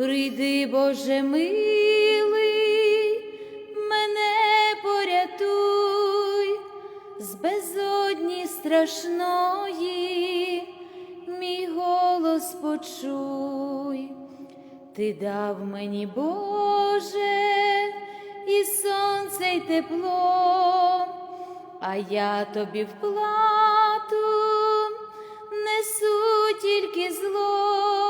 прийди, Боже милий, мене порятуй, з безодні страшної, мій голос почуй. Ти дав мені, Боже, і сонце, й тепло, а я тобі в плату несу тільки зло,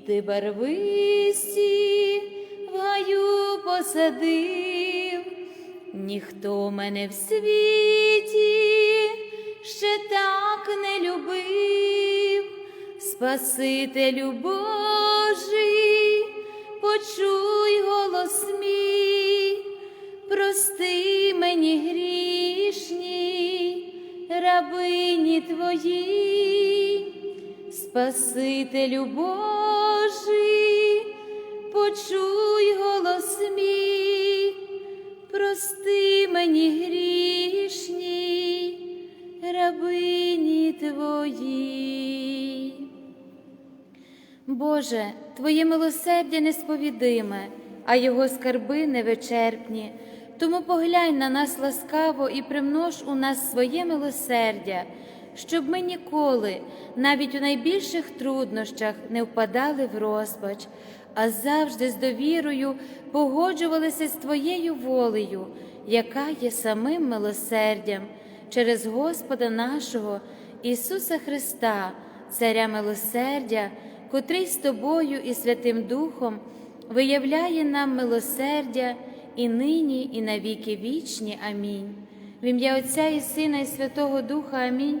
квіти барвисті в гаю посадив, ніхто мене в світі ще так не любив, Спасителю Божий, почуй голос мій, прости мені грішні, рабині твої, Спасителю Божий, почуй голос мій, прости мені грішні, рабині твої. Боже, Твоє милосердя несповідиме, а Його скарби невичерпні. Тому поглянь на нас ласкаво і примнож у нас своє милосердя, щоб ми ніколи, навіть у найбільших труднощах, не впадали в розпач, а завжди з довірою погоджувалися з Твоєю волею, яка є самим милосердям, через Господа нашого Ісуса Христа, Царя милосердя, котрий з тобою і Святим Духом виявляє нам милосердя і нині, і навіки вічні. Амінь. В ім'я Отця і Сина, і Святого Духа Амінь.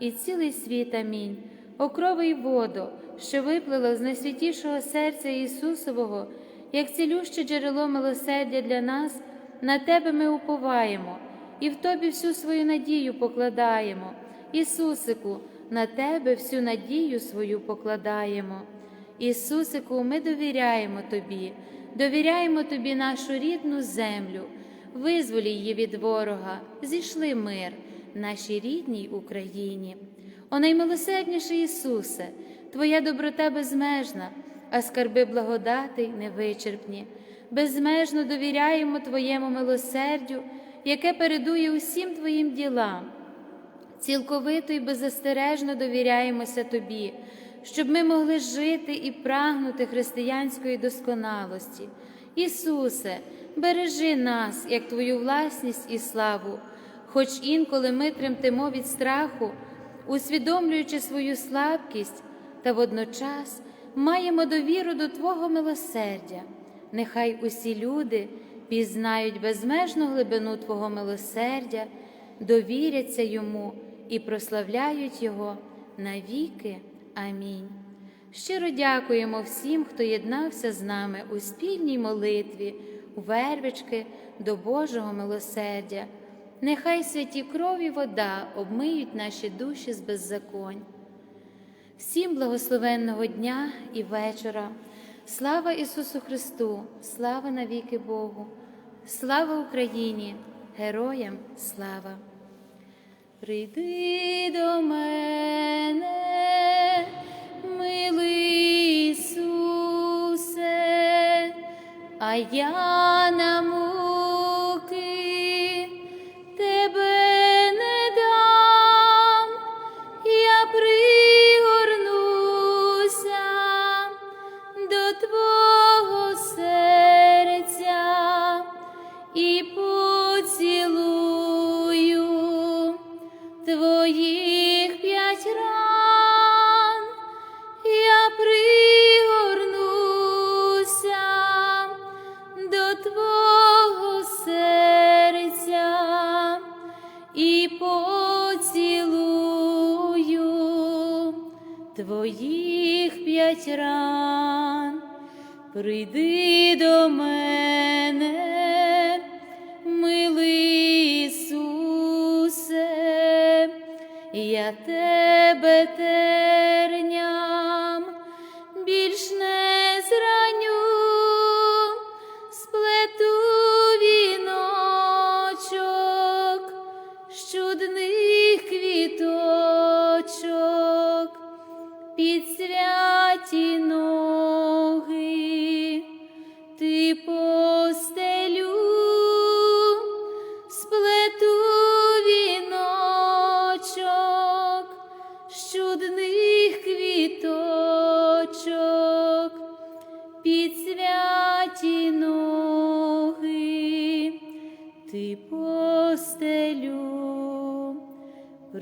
і цілий світ. Амінь. Окрови й воду, що виплило з найсвятішого серця Ісусового, як цілюще джерело милосердя для нас, на Тебе ми уповаємо і в Тобі всю свою надію покладаємо. Ісусику, на Тебе всю надію свою покладаємо. Ісусику, ми довіряємо Тобі, довіряємо Тобі нашу рідну землю, визволі її від ворога, зійшли мир нашій рідній Україні. О наймилосердніший Ісусе, Твоя доброта безмежна, а скарби благодати невичерпні. Безмежно довіряємо Твоєму милосердю, яке передує усім Твоїм ділам. Цілковито і беззастережно довіряємося Тобі, щоб ми могли жити і прагнути християнської досконалості. Ісусе, бережи нас, як Твою власність і славу, хоч інколи ми тремтимо від страху, усвідомлюючи свою слабкість, та водночас маємо довіру до Твого милосердя. Нехай усі люди пізнають безмежну глибину Твого милосердя, довіряться йому і прославляють Його навіки. Амінь. Щиро дякуємо всім, хто єднався з нами у спільній молитві, у вервички до Божого милосердя. Нехай святі крові вода обмиють наші душі з беззаконь. Всім благословенного дня і вечора. Слава Ісусу Христу, слава навіки Богу, слава Україні, героям слава. Прийди до мене, милий Ісусе, а я на я тебе терням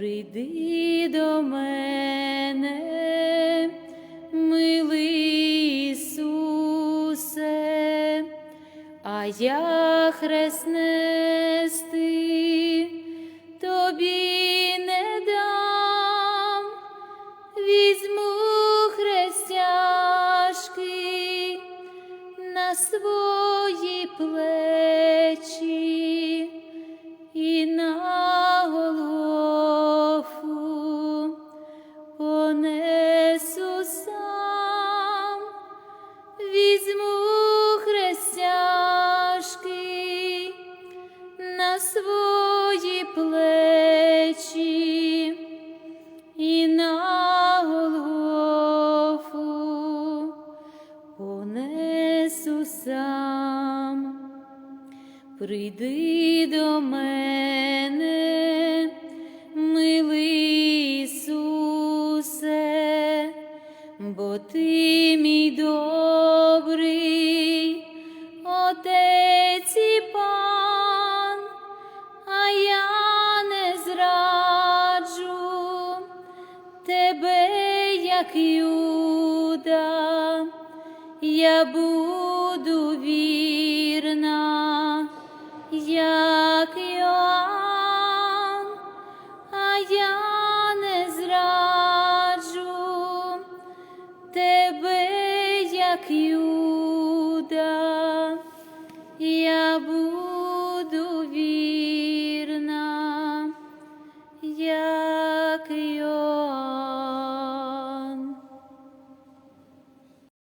прийди до мене, милий Ісусе, а я хрест Прийди до мене, милий Ісусе, бо ти мій добрий, Отець і пан, а я не зраджу тебе, як Юда, я буду вірна, як